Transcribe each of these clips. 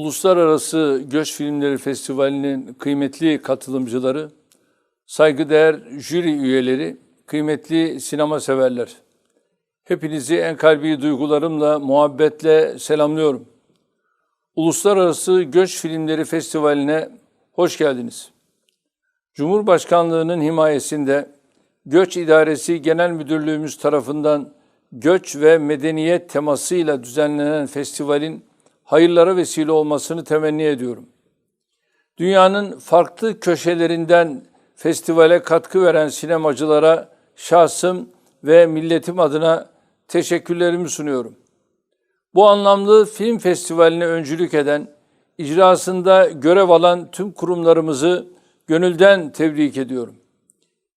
Uluslararası Göç Filmleri Festivali'nin kıymetli katılımcıları, saygıdeğer jüri üyeleri, kıymetli sinema severler. Hepinizi en kalbi duygularımla, muhabbetle selamlıyorum. Uluslararası Göç Filmleri Festivali'ne hoş geldiniz. Cumhurbaşkanlığının himayesinde Göç İdaresi Genel Müdürlüğümüz tarafından göç ve medeniyet temasıyla düzenlenen festivalin hayırlara vesile olmasını temenni ediyorum. Dünyanın farklı köşelerinden festivale katkı veren sinemacılara şahsım ve milletim adına teşekkürlerimi sunuyorum. Bu anlamlı film festivaline öncülük eden, icrasında görev alan tüm kurumlarımızı gönülden tebrik ediyorum.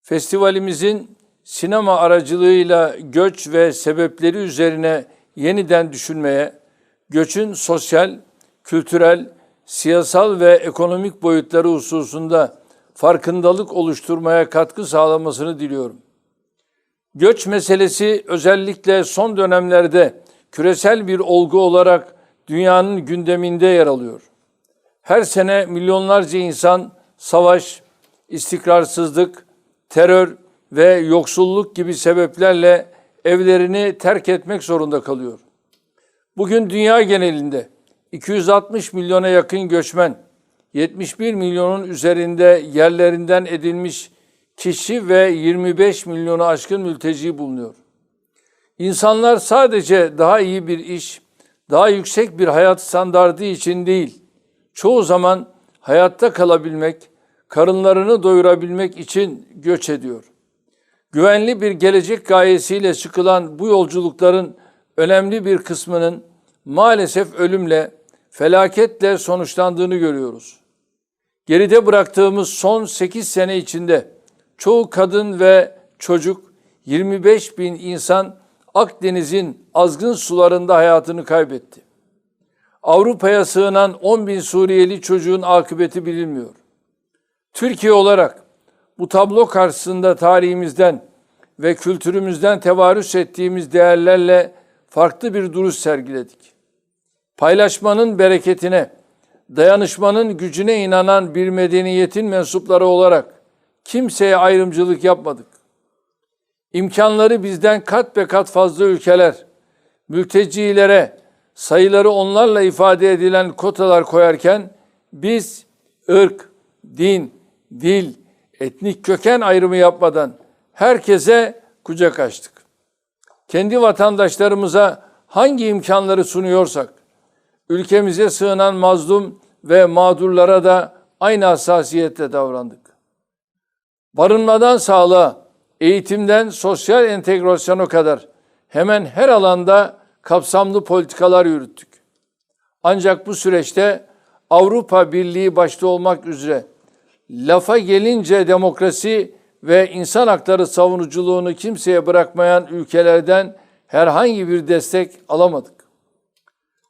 Festivalimizin sinema aracılığıyla göç ve sebepleri üzerine yeniden düşünmeye, göçün sosyal, kültürel, siyasal ve ekonomik boyutları hususunda farkındalık oluşturmaya katkı sağlamasını diliyorum. Göç meselesi özellikle son dönemlerde küresel bir olgu olarak dünyanın gündeminde yer alıyor. Her sene milyonlarca insan savaş, istikrarsızlık, terör ve yoksulluk gibi sebeplerle evlerini terk etmek zorunda kalıyor. Bugün dünya genelinde 260 milyona yakın göçmen, 71 milyonun üzerinde yerlerinden edilmiş kişi ve 25 milyonu aşkın mülteci bulunuyor. İnsanlar sadece daha iyi bir iş, daha yüksek bir hayat standardı için değil, çoğu zaman hayatta kalabilmek, karınlarını doyurabilmek için göç ediyor. Güvenli bir gelecek gayesiyle çıkılan bu yolculukların önemli bir kısmının maalesef ölümle, felaketle sonuçlandığını görüyoruz. Geride bıraktığımız son 8 sene içinde çoğu kadın ve çocuk 25 bin insan Akdeniz'in azgın sularında hayatını kaybetti. Avrupa'ya sığınan 10 bin Suriyeli çocuğun akıbeti bilinmiyor. Türkiye olarak bu tablo karşısında tarihimizden ve kültürümüzden tevarüs ettiğimiz değerlerle farklı bir duruş sergiledik. Paylaşmanın bereketine, dayanışmanın gücüne inanan bir medeniyetin mensupları olarak kimseye ayrımcılık yapmadık. İmkanları bizden kat be kat fazla ülkeler, mültecilere sayıları onlarla ifade edilen kotalar koyarken biz ırk, din, dil, etnik köken ayrımı yapmadan herkese kucak açtık. Kendi vatandaşlarımıza hangi imkanları sunuyorsak, ülkemize sığınan mazlum ve mağdurlara da aynı hassasiyetle davrandık. Barınmadan sağlığa, eğitimden sosyal entegrasyona kadar hemen her alanda kapsamlı politikalar yürüttük. Ancak bu süreçte Avrupa Birliği başta olmak üzere lafa gelince demokrasi ve insan hakları savunuculuğunu kimseye bırakmayan ülkelerden herhangi bir destek alamadık.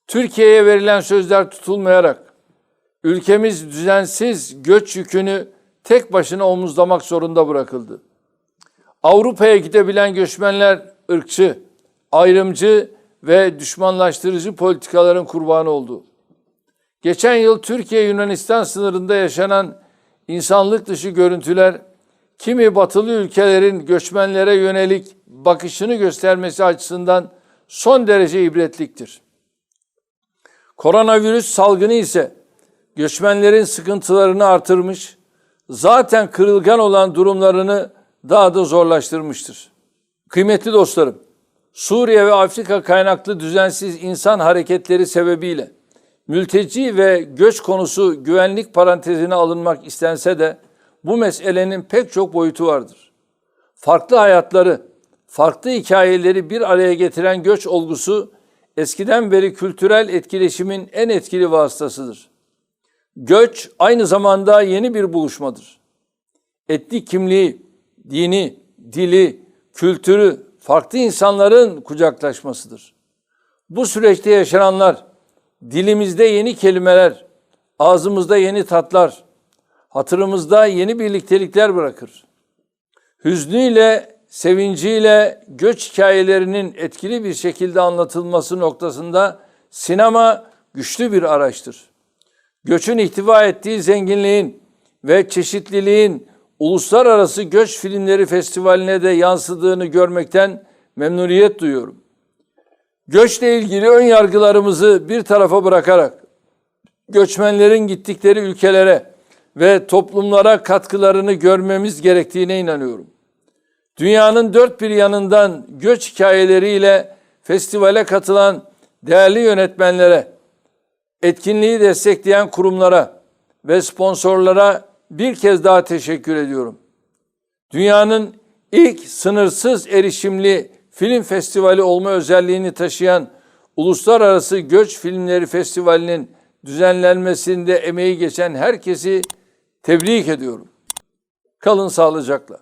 Türkiye'ye verilen sözler tutulmayarak ülkemiz düzensiz göç yükünü tek başına omuzlamak zorunda bırakıldı. Avrupa'ya gidebilen göçmenler ırkçı, ayrımcı ve düşmanlaştırıcı politikaların kurbanı oldu. Geçen yıl Türkiye-Yunanistan sınırında yaşanan insanlık dışı görüntüler kimi batılı ülkelerin göçmenlere yönelik bakışını göstermesi açısından son derece ibretliktir. Koronavirüs salgını ise göçmenlerin sıkıntılarını artırmış, zaten kırılgan olan durumlarını daha da zorlaştırmıştır. Kıymetli dostlarım, Suriye ve Afrika kaynaklı düzensiz insan hareketleri sebebiyle mülteci ve göç konusu güvenlik parantezine alınmak istense de bu meselenin pek çok boyutu vardır. Farklı hayatları, farklı hikayeleri bir araya getiren göç olgusu eskiden beri kültürel etkileşimin en etkili vasıtasıdır. Göç aynı zamanda yeni bir buluşmadır. Etnik kimliği, dini, dili, kültürü farklı insanların kucaklaşmasıdır. Bu süreçte yaşananlar dilimizde yeni kelimeler, ağzımızda yeni tatlar, hatırımızda yeni birliktelikler bırakır. Hüznüyle, sevinciyle göç hikayelerinin etkili bir şekilde anlatılması noktasında sinema güçlü bir araçtır. göçün ihtiva ettiği zenginliğin ve çeşitliliğin Uluslararası Göç Filmleri Festivali'ne de yansıdığını görmekten memnuniyet duyuyorum. Göçle ilgili ön yargılarımızı bir tarafa bırakarak göçmenlerin gittikleri ülkelere ve toplumlara katkılarını görmemiz gerektiğine inanıyorum. Dünyanın dört bir yanından göç hikayeleriyle festivale katılan değerli yönetmenlere, etkinliği destekleyen kurumlara ve sponsorlara bir kez daha teşekkür ediyorum. Dünyanın ilk sınırsız erişimli film festivali olma özelliğini taşıyan Uluslararası Göç Filmleri Festivali'nin düzenlenmesinde emeği geçen herkesi tebrik ediyorum. Kalın sağlıcakla.